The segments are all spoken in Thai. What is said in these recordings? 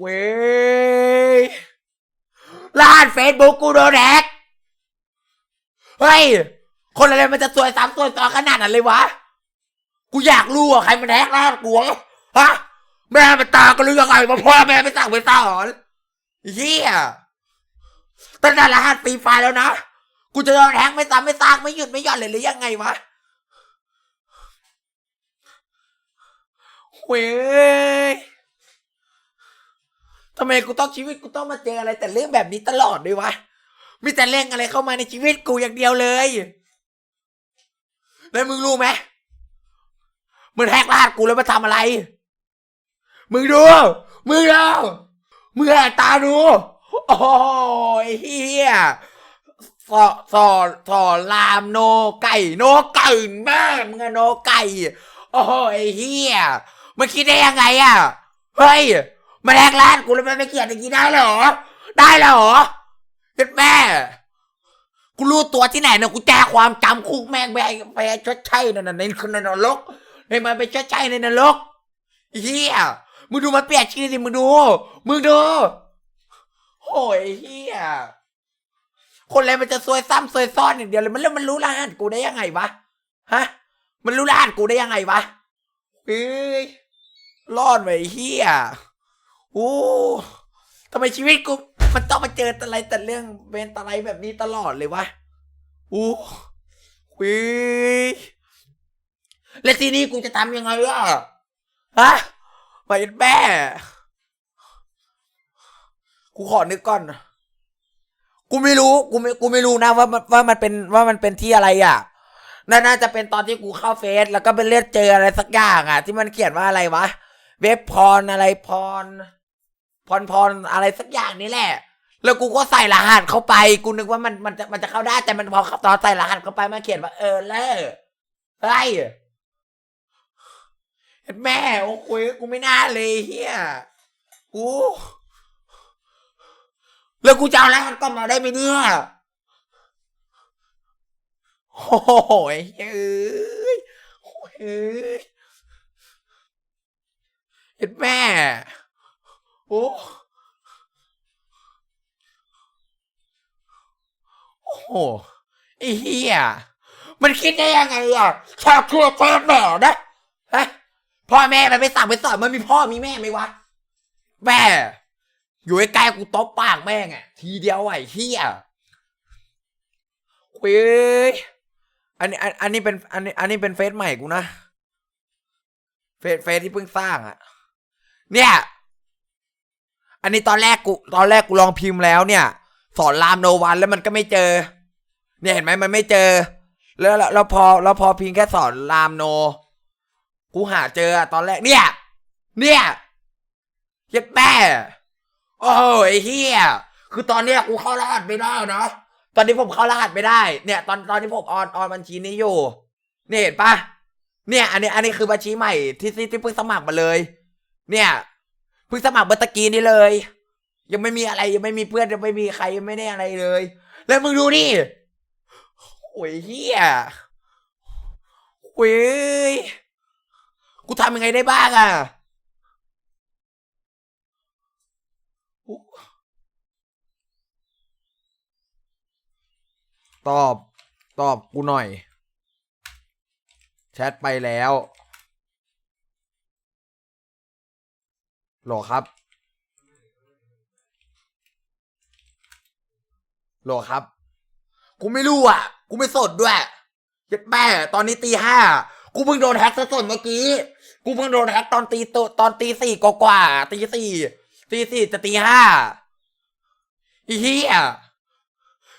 เว้ยรหัสเฟซบุ๊กกูโดนแฮกเฮ้ย คนอะไรมันจะสวยซ้ำสวยต่อขนาดนั้นเลยวะ กูอยากรู้อะใครมันแฮกรหัสกูวะฮะแม่มันตากันหรือยังไงมาพ่อแม่ไม่สั่งไปสอนเฮียตั้งแต่รหัสฟรีไฟแล้วนะ กูจะโดนแฮกไม่ซ้ำไม่ซากไม่หยุดไม่หย่อนเลยหรือยังไงวะเว้ย ทำไมกูต้องชีวิตกูต้องมาเจออะไร แต่เรื่องแบบนี้ตลอดด้วยวะ มีแต่เรื่องอะไรเข้ามาในชีวิตกูอย่างเดียวเลย แล้วมึงรู้ไหมมึงแฮกรหัสกูแล้วมาทำอะไร มึงดู มึงดูมึงแหกตาดู โอ้ยเฮียสอสอสอลามโนไก่ โนไก่แม่มึงอะโนไก่ โอ้ยเฮียมันคิดได้ยังไงอะเฮ้ย มันแหกร้านกูแล้วมันไม่เขียนอย่างนี้ได้เหรอ ได้เหรอเด็ดแม่ กูรู้ตัวที่ไหนนี่ยกูแจ้งความจำคุกแม่งไปไปชดใช้นั่นน่ะในในนรกให้มันไปชดใช้ในนรกเฮียมึงดูมันเปลี่ยนชื่อสิมึงดู มึงดูโอ้ยเฮียคนอะไรมันจะซวยซ้ำซวยซ้อนอย่างเดียวเลยมันแล้วมันรู้รหัสกูได้ยังไงวะฮะ มันรู้รหัสกูได้ยังไงวะเอ้ยรอดไปเฮีย อ้ทำไมชีวิตกูมันต้องมาเจออะไรแต่เรื่องเวนอะไรแบบนี้ตลอดเลยวะโอ้เฮ้ยแล้วทีนี้กูจะทำยังไงล่ะฮะไปแม่ กูขอนึกก่อน กูไม่รู้ กูไม่ กูไม่รู้นะว่ามันว่ามันเป็นว่ามันเป็นที่อะไรอะ น่าน่าจะเป็นตอนที่กูเข้าเฟซแล้วก็ไปเลือกเจออะไรสักอย่างอะ ที่มันเขียนว่าอะไรวะ เว็บพรอะไรพร พรพรอะไรสักอย่างนี่แหละ แล้วกูก็ใส่รหัสเข้าไป กูนึกว่ามันมันจะมันจะเข้าได้แต่มันพอตอนใส่รหัสเข้าไปมันเขียนว่าเออเลอเฮ้ยเห็นแม่โอ้โหกูไม่น่าเลยเฮียกูแล้วกูจะเอารหัสก็มาได้ไหมเนี่ยโอ้โหเฮ้ยโอ้ยเห็นแม่ โอ้โอ้โหไอ้เหี้ยมันคิดได้ยังไงอะชอบเชื่อแฟนแม่นะฮะพ่อแม่มันไปสั่งไปสอนมันมีพ่อมีแม่ไหมวะแม่อยู่ใกล้ๆกูตบปากแม่งอะ ทีเดียวไอ้เหี้ยเว้ยอันนี้อันอันนี้เป็นอันนี้อันนี้เป็นเฟซใหม่กูนะ เฟซเฟซที่เพิ่งสร้างอะ เนี่ย อันนี้ตอนแรกกูตอนแรกกูลองพิมพ์แล้วเนี่ย สอนรามโนวันแล้วมันก็ไม่เจอ เนี่ยเห็นไหมมันไม่เจอ แล้วแล้วแล้วพอแล้วพอพิมพ์แค่สอนรามโน กูหาเจอตอนแรกเนี่ย เนี่ยเย็ดแม่โอ้ยเฮียคือตอนเนี้ยกูเข้ารหัสไม่ได้นะตอนนี้ผมเข้ารหัสไม่ได้ เนี่ย ตอนตอนที่ผมออนออนบัญชีนี้อยู่เนี่ยเห็นปะเนี่ย อันนี้อันนี้คือบัญชีใหม่ที่ที่เพิ่งสมัครมาเลย เนี่ย เพิ่งสมัครเบอร์ตะกี้นี่เลย ยังไม่มีอะไรยังไม่มีเพื่อนยังไม่มีใครยังไม่ได้อะไรเลย แล้วมึงดูนี่โอ้ยเฮียโอ้ยกูทำยังไงได้บ้างอะตอบ ตอบกูหน่อย แชทไปแล้ว โหลครับโหลครับ กูไม่รู้อะ กูไม่สดด้วยเจ็ดแม่ตอนนี้ตีห้า กูเพิ่งโดนแฮกสดเมื่อกี้ กูเพิ่งโดนแฮกตอนตีตตอนตีสี่กว่าตีสี่ตีสี่จะตีห้าอีเหี้ย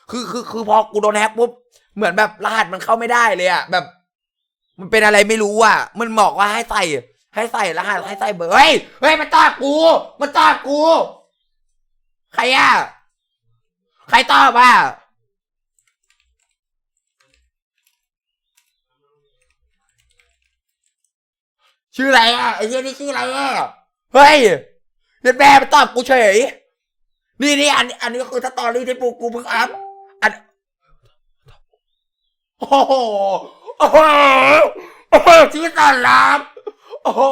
คือคือคือพอกูโดนแฮกปุ๊บ เหมือนแบบรหัสมันเข้าไม่ได้เลยอะ แบบ มันเป็นอะไรไม่รู้อะ มันบอกว่าให้ใส่ ให้ใส่รหัสให้ใส่เบอร์เฮ้ยเฮ้ยมันตอบกูมันตอบกู ใครอะใครตอบอะชื่ออะไรอะไอ้เหี้ยนี่ชื่ออะไรอะเฮ้ยเด็ดแม่มันตอบกูเฉยนี่นี่อันอันนี้ก็คือสตอรี่ที่ปูกูเพิ่งอัพอันโอ้โหโอ้โหโอ้โหที่สอนรับ โอ้โห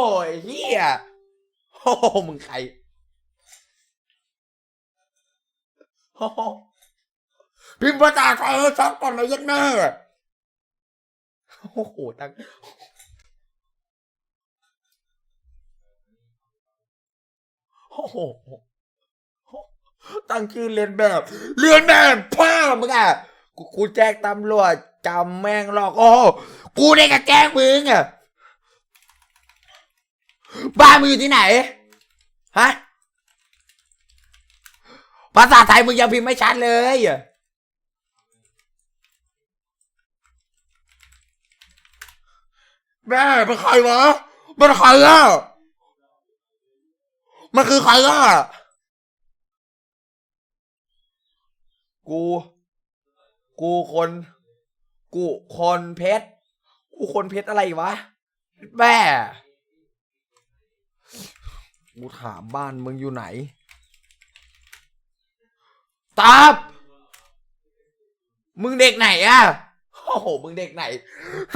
เฮียโอ้มึงใครโอ้พิมพ์ภาษาไทยให้ชัดก่อนนะยักแม่โอ้โหตั้งโอ้โหตั้งชื่อเรียนแบบเรียนแบบพ่อมึงอะกูแจ้งตำรวจจำแม่งหรอก โอ้โหกูได้กับแจ้งมึงอะ บ้านมึงอยู่ที่ไหน ฮะ ภาษาไทยมึงยังพิมพ์ไม่ชัดเลย แม่เป็นใครวะมันใครอะมันคือใครอะ กู กูคน กูคนเพชร กูคนเพชรอะไรวะ แม่ กูถามบ้านมึงอยู่ไหนตอบมึงเด็กไหนอะโอ้โห มึงเด็กไหน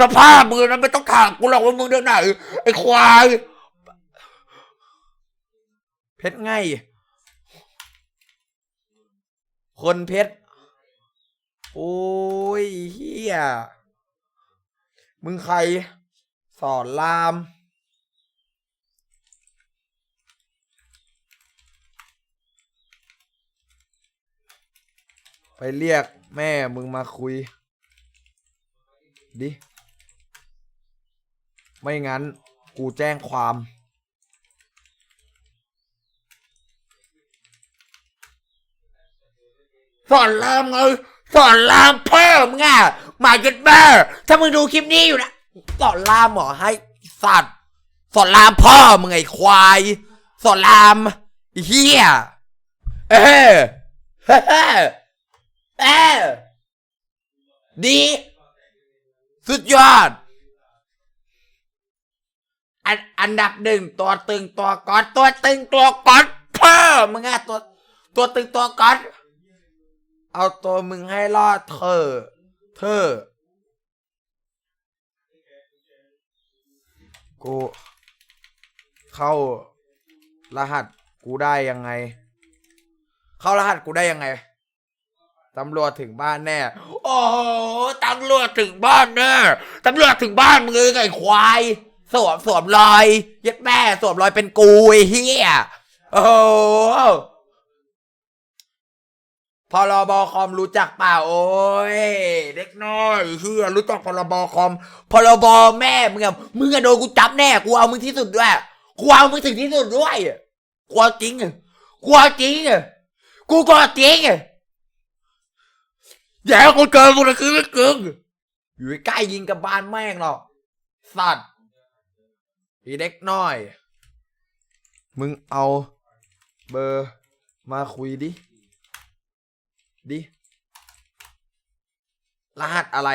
สภาพมึงนั้นไม่ต้องถามกูหรอกว่ามึงเด็กไหน ไอ้ควาย เพชรไง คนเพชร โอ้ยเฮียมึงใคร สอนราม ไปเรียกแม่มึงมาคุย ดิ ไม่งั้น กูแจ้งความ สอนรามไงสอนรามพ่อมึงอะมายกันแม่ถ้ามึงดูคลิปนี้อยู่นะสอนรามเหรอให้สัตว์ สอนรามพ่อมึงไอ้ควาย สอนรามเฮียเออ เออดี สุดยอด อันอันดับหนึ่งตัวตึงตัวก๊อตตัวตึงตัวก๊อตพ่อมึงอะตัว ตัวตึงตัวก๊อตเอาตัวมึงให้รอดเธอ เธอ กู เข้ารหัสกูได้ยังไง เข้ารหัสกูได้ยังไง ตำรวจถึงบ้านแน่ โอ้โหตำรวจถึงบ้านแน่ตำรวจถึงบ้านมึงเองไงควาย สวมสวมรอยเย็ดแม่สวมรอยเป็นกูไอ้เหี้ยโอ้โหพรบคอมรู้จักเปล่าโอ้ยเด็กน้อยเฮียรู้จักพรบคอมพรบแม่มึงอะมึงอะโดนกูจับแน่กูเอามึงที่สุดด้วยกูเอามึงถึงที่สุดด้วยกูจริงอะกูจริงอะกูก็จริง อย่าให้กูเจอมึงเลยคือไม่กึ่งอยู่ใกล้ยิงกับบ้านแม่งหรอกสัตว์อีเด็กน้อย มึงเอาเบอร์มาคุยดิ ดิ รหัสอะไร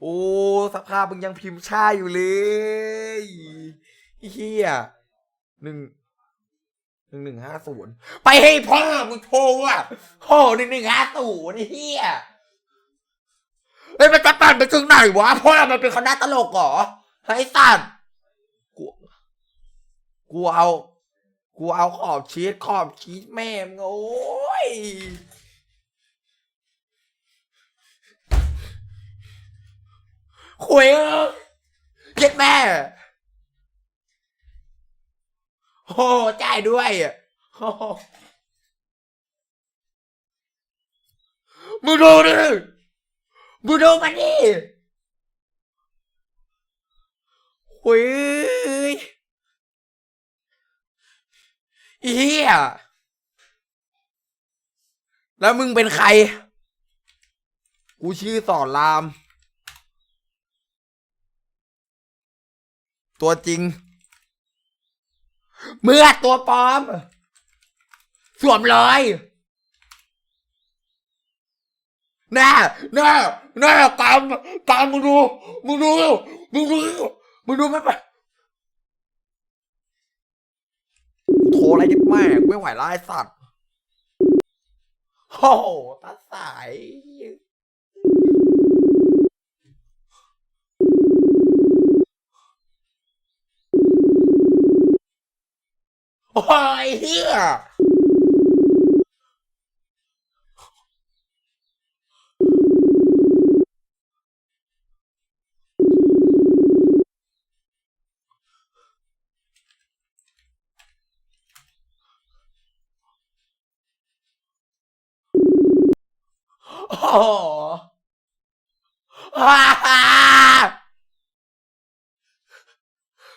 โอ้สภาพมึงยังพิมพ์ชาอยู่เลยเฮียหนึ่งหนึ่งหนึ่งห้าศูนย์ไปให้พ่อมึงโทรอะโอ้หนึ่งหนึ่งห้าศูนย์เฮีย เฮ้ยมันจะปั่นไปถึงไหนวะพ่อมันเป็นคณะตลกเหรอไอ้สัตว์กูกูเอา กูเอาขอบชีสขอบชีสแม่มึงโอ้ยคุยเออเย็ดแม่โอ้จ่ายด้วยอะโอ้มึงดูดิ มึงดูมันดิคุยเหี้ยแล้วมึงเป็นใคร กูชื่อสอนราม ตัวจริง เมื่อตัวปลอม สวมรอย แน่แน่แน่ตามตามมึงดูมึงดูมึงดูมึงดูไม่ไปโทรอะไรยัดแม่ไม่ไหวแล้วไอ้สัตว์โอ้โหตัดสายโอ้ยเฮีย โอ้โหฮ่าฮ่า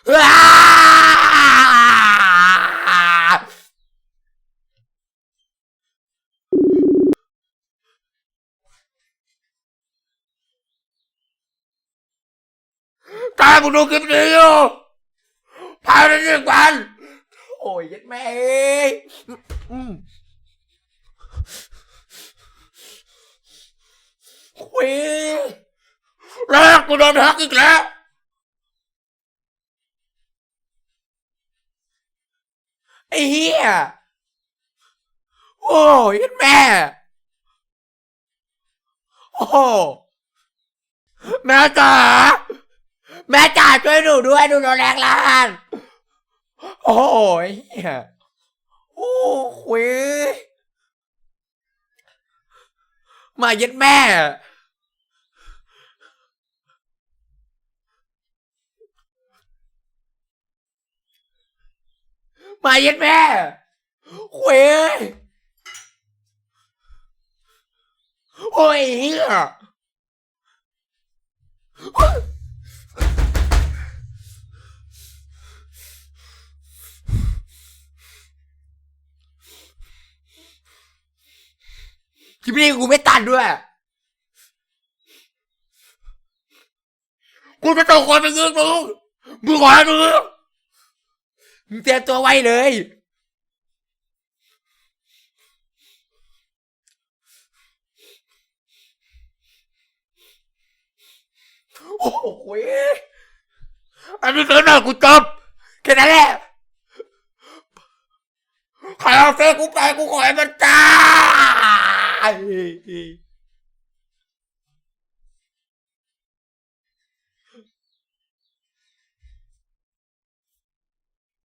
ฮ่าถ้ามึงดูคลิปนี้อยู่ภายในหนึ่งวัน โอ้ยยัดแม่อืม คุยแล้วกูโดนทักอีกแล้ว ไอ้เหี้ย โอ้ยยัดแม่ โอ้แม่จ๋าแม่จ๋าช่วยหนูด้วยหนูโดนแรงลานโอ้ยเหี้ยโอ้คุยมาเย็ดแม่ มาเย็ดแม่คุยโอ้ยเฮียคลิปนี้กูไม่ตัดด้วย กูจะต้องคนไปยิงมึงมึงขอให้มึง เตรียมตัวไว้เลย โอ้โหอันนี้คือหน้ากูจบแค่นั้นแหละใครเอาเฟซกูไปกูขอให้มันตาย